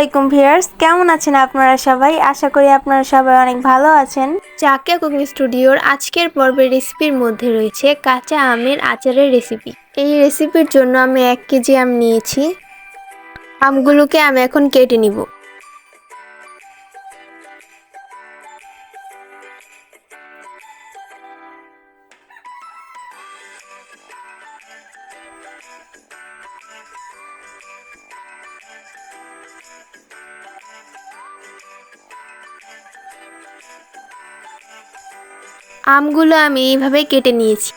আলাইকুম ভিউয়ার্স, কেমন আছেন আপনারা সবাই? আশা করি আপনারা সবাই অনেক ভালো আছেন। চাকিয়া কুকিং স্টুডিওর আজকের পর্বের রেসিপির মধ্যে রয়েছে কাঁচা আমের আচারের রেসিপি। এই রেসিপির জন্য আমি এক কেজি আম নিয়েছি। আমগুলোকে আমি এখন কেটে নিব। আমগুলো আমি এইভাবে কেটে নিয়েছি।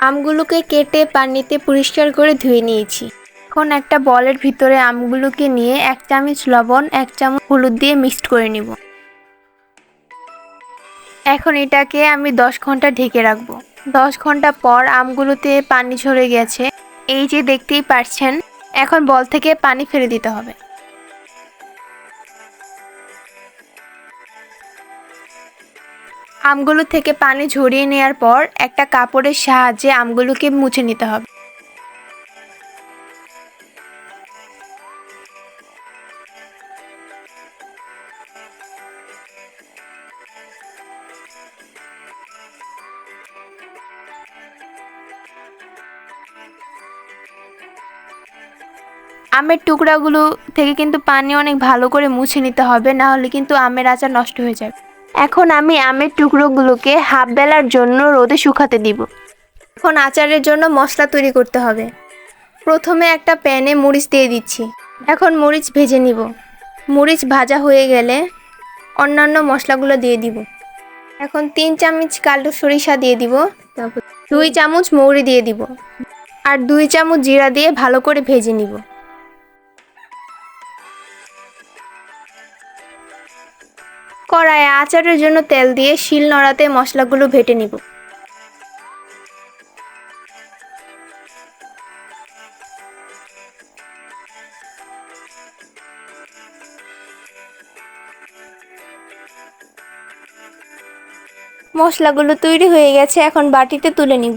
আমগুলোকে কেটে পানিতে পরিষ্কার করে ধুয়ে নিয়েছি। এখন একটা বলের ভিতরে আমগুলোকে নিয়ে এক চামচ লবণ, এক চামচ হলুদ দিয়ে মিক্সড করে নিব। এখন এটাকে আমি দশ ঘণ্টা ঢেকে রাখব। দশ ঘণ্টা পর আমগুলোতে পানি ঝরে গেছে। এই যে দেখতেই পারছেন, এখন বল থেকে পানি ফেলে দিতে হবে। আমগুলো থেকে পানি ঝরিয়ে নেওয়ার পর একটা কাপড়ের সাহায্যে আমগুলোকে মুছে নিতে হবে। আমের টুকরাগুলো থেকে কিন্তু পানি অনেক ভালো করে মুছে নিতে হবে, না হলে কিন্তু আমের আচার নষ্ট হয়ে যাবে। এখন আমি আমের টুকরোগুলোকে হাফ বেলার জন্য রোদে শুকাতে দিব। এখন আচারের জন্য মশলা তৈরি করতে হবে। প্রথমে একটা প্যানে মরিচ দিয়ে দিচ্ছি। এখন মরিচ ভেজে নিব। মরিচ ভাজা হয়ে গেলে অন্যান্য মশলাগুলো দিয়ে দিব। এখন তিন চামচ কালো সরিষা দিয়ে দিব। তারপর দুই চামচ মৌরি দিয়ে দিব। আর দুই চামচ জিরা দিয়ে ভালো করে ভেজে নিব। কড়াইয়ে আচারের জন্য তেল দিয়ে শিল নড়াতে মশলাগুলো ভেটে নিব। মশলাগুলো তৈরি হয়ে গেছে এখন বাটিতে তুলে নিব।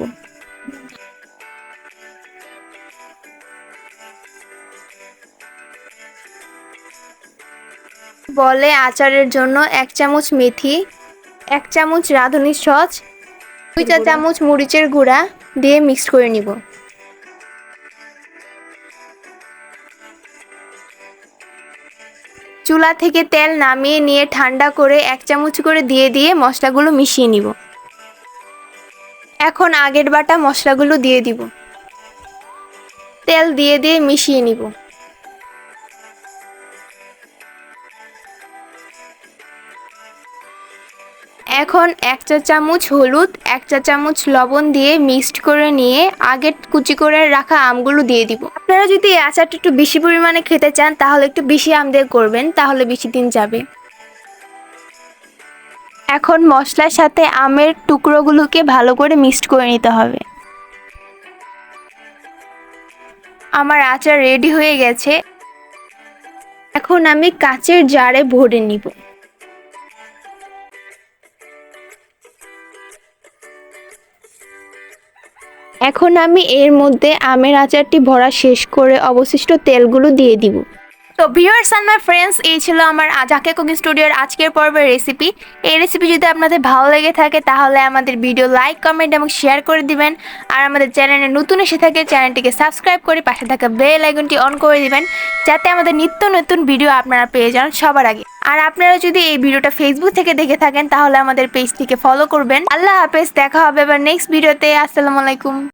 বলে আচারের জন্য এক চামচ মেথি এক চামচ রাঁধুনি সচ দুই চা চামচ মরিচের গুঁড়া দিয়ে মিক্স করে নিব। চুলা থেকে তেল নামিয়ে নিয়ে ঠান্ডা করে এক চামচ করে দিয়ে দিয়ে মশলাগুলো মিশিয়ে নিব। এখন আগের বাটা মশলাগুলো দিয়ে দিব। তেল দিয়ে দিয়ে মিশিয়ে নিব। এখন এক চা চামচ হলুদ, এক চা চামচ লবণ দিয়ে মিক্সড করে নিয়ে আগে কুচি করে রাখা আমগুলো দিয়ে দিব। আপনারা যদি এই আচারটা একটু বেশি পরিমাণে খেতে চান, তাহলে একটু বেশি আম দিয়ে করবেন, তাহলে বেশি দিন যাবে। এখন মশলার সাথে আমের টুকরোগুলোকে ভালো করে মিক্সড করে নিতে হবে। আমার আচার রেডি হয়ে গেছে। এখন আমি কাচের জারে ভরে নিব। এখন আমি এর মধ্যে আমের আচারটি ভরা শেষ করে অবশিষ্ট তেলগুলো দিয়ে দিব। তো ভিউয়ার্স অ্যান্ড মাই ফ্রেন্ডস এই ছিল আমার জাকে কুকিং স্টুডিওর আজকের পর্বের রেসিপি এই রেসিপি যদি আপনাদের ভালো লেগে থাকে, তাহলে আমাদের ভিডিও লাইক কমেন্ট এবং শেয়ার করে দিবেন। আর আমাদের চ্যানেলে নতুন এসে থাকে চ্যানেলটিকে সাবস্ক্রাইব করে পাশে থাকা বেল আইকনটি অন করে দিবেন, যাতে আমাদের নিত্য নতুন ভিডিও আপনারা পেয়ে যান সবার আগে। আর আপনারা যদি এই ভিডিওটা ফেসবুক থেকে দেখে থাকেন, তাহলে আমাদের পেজটিকে ফলো করবেন। আল্লাহ হাফেজ, দেখা হবে এবার নেক্সট ভিডিওতে আসসালামু আলাইকুম।